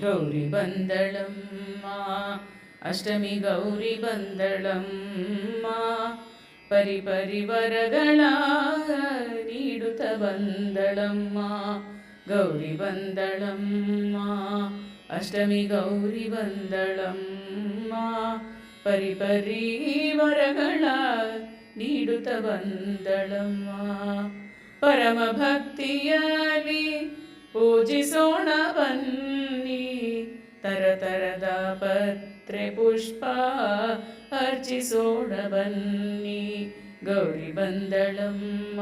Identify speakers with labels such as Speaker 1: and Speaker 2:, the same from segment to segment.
Speaker 1: ಗೌರಿ ಬಂದಳಮ್ಮ ಅಷ್ಟಮಿ ಗೌರಿ ಬಂದಳಮ್ಮ ಪರಿ ಪರಿವರಗಳ ನೀಡುತ್ತ ಬಂದಳಮ್ಮ ಗೌರಿ ಬಂದಳಮ್ಮ ಅಷ್ಟಮಿ ಗೌರಿ ಬಂದಳಮ್ಮ ಪರಿ ಪರಿವರಗಳ ನೀಡುತ್ತ ಬಂದಳಮ್ಮ ಪರಮ ಭಕ್ತಿಯಲ್ಲಿ ಪೂಜಿಸೋಣ ಬನ್ನಿ ತರತರದ ಪತ್ರೆ ಪುಷ್ಪ ಅರ್ಚಿಸೋಣ ಬನ್ನಿ ಗೌರಿ ಬಂದಳಮ್ಮ,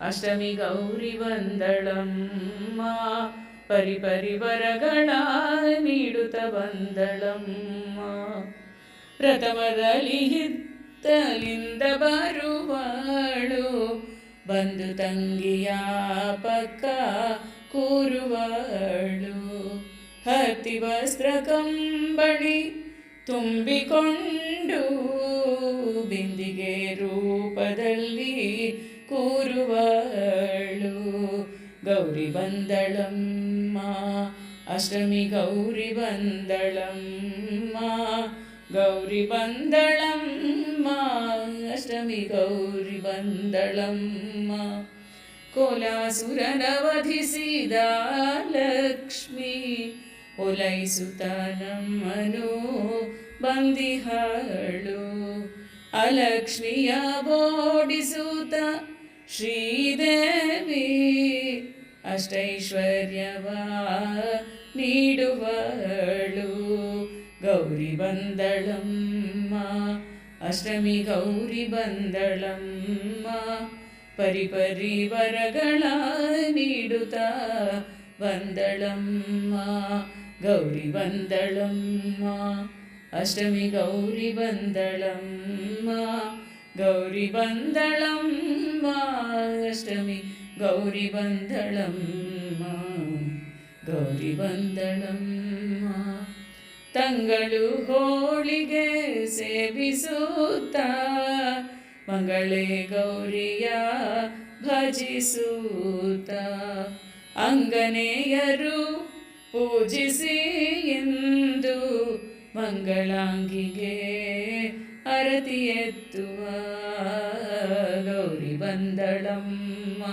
Speaker 1: ಅಷ್ಟಮಿ ಗೌರಿ ಬಂದಳಮ್ಮ, ಪರಿ ಪರಿವರಗಳ ನೀಡುತ್ತ ಬಂದಳಮ್ಮ. ಪ್ರಥಮದಲ್ಲಿ ಹಿತ್ತಲಿಂದ ಬರುವಳು, ಬಂದು ತಂಗಿಯ ಪಕ್ಕ ಕೂರುವಳು. ಹತ್ತಿ ವಸ್ತ್ರ ಕಂಬಳಿ ತುಂಬಿಕೊಂಡು ಬಿಂದಿಗೆ ರೂಪದಲ್ಲಿ ಕೂರುವಳು. ಗೌರಿ ಬಂದಳಮ್ಮ, ಅಷ್ಟಮಿ ಗೌರಿ ಬಂದಳಮ್ಮ ಗೌರಿ ಬಂದಳಮ್ಮ, ಅಷ್ಟಮಿ ಗೌರಿ ಬಂದಳಮ್ಮ. ಕೋಲಾಸುರನ ವಧಿಸಿದ ಲಕ್ಷ್ಮಿ ಒಲೈಸುತ್ತ ನಮ್ಮನು ಬಂದಿಹಳು. ಅಲಕ್ಷ್ಮಿಯ ಬೋಡಿಸುತ್ತ ಶ್ರೀದೇವಿ, ಅಷ್ಟೈಶ್ವರ್ಯವ ನೀಡುವಳು. ಗೌರಿ ಬಂದಳಮ್ಮ, ಅಷ್ಟಮಿ ಗೌರಿ ಬಂದಳಮ್ಮ ಪರಿ ವರಗಳ ನೀಡುತ್ತ ಬಂದಳಮ್ಮ. ಗೌರಿ ಬಂದಳಮ್ಮ ಅಷ್ಟಮಿ ಗೌರಿ ಬಂದಳಮ್ಮ ಗೌರಿ ಬಂದಳಮ್ಮ ಅಷ್ಟಮಿ ಗೌರಿ ಬಂದಳಮ್ಮ ಗೌರಿ ಬಂದಳಮ್ಮ ತಂಗಳು ಹೋಳಿಗೆ ಸೇವಿಸುತ್ತ ಮಂಗಳೇ ಗೌರಿಯ ಭಜಿಸುತ್ತ ಅಂಗನೆಯರು ಪೂಜಿಸಿ ಎಂದು ಮಂಗಳಾಂಗಿಗೆ ಅರತಿ ಎತ್ತುವ ಗೌರಿ ಬಂದಳಮ್ಮ.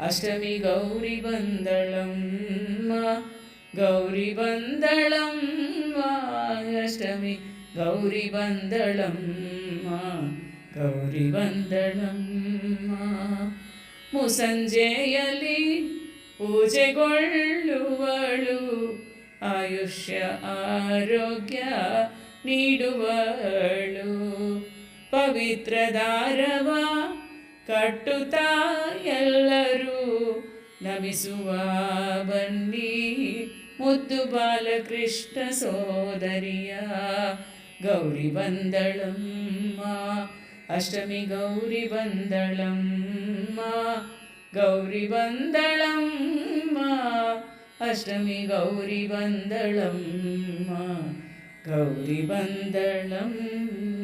Speaker 1: ಅಷ್ಟಮಿ ಗೌರಿ ಬಂದಳಮ್ಮ ಗೌರಿ ಬಂದಳಮ್ಮ. ಅಷ್ಟಮಿ ಗೌರಿ ಬಂದಳಮ್ಮ ಗೌರಿ ಬಂದಳಮ್ಮ. ಮುಸಂಜೆಯಲ್ಲಿ ಪೂಜೆಗೊಳ್ಳುವಳು. ಆಯುಷ್ಯ, ಆರೋಗ್ಯ ನೀಡುವಳು. ಪವಿತ್ರ ದಾರವ ಕಟ್ಟುತ್ತಾ ಎಲ್ಲರೂ ನಮಿಸುವ ಬನ್ನಿ. ಮುದ್ದು ಬಾಲಕೃಷ್ಣ ಸೋದರಿಯ ಗೌರಿ ಬಂದಳಮ್ಮ. ಅಷ್ಟಮಿ ಗೌರಿ ಬಂದಳಮ್ಮ. ಗೌರಿ ಬಂದಳಮ್ಮ ಅಷ್ಟಮಿ ಗೌರಿ ಬಂದಳಮ್ಮ ಗೌರಿ ಬಂದಳಮ್ಮ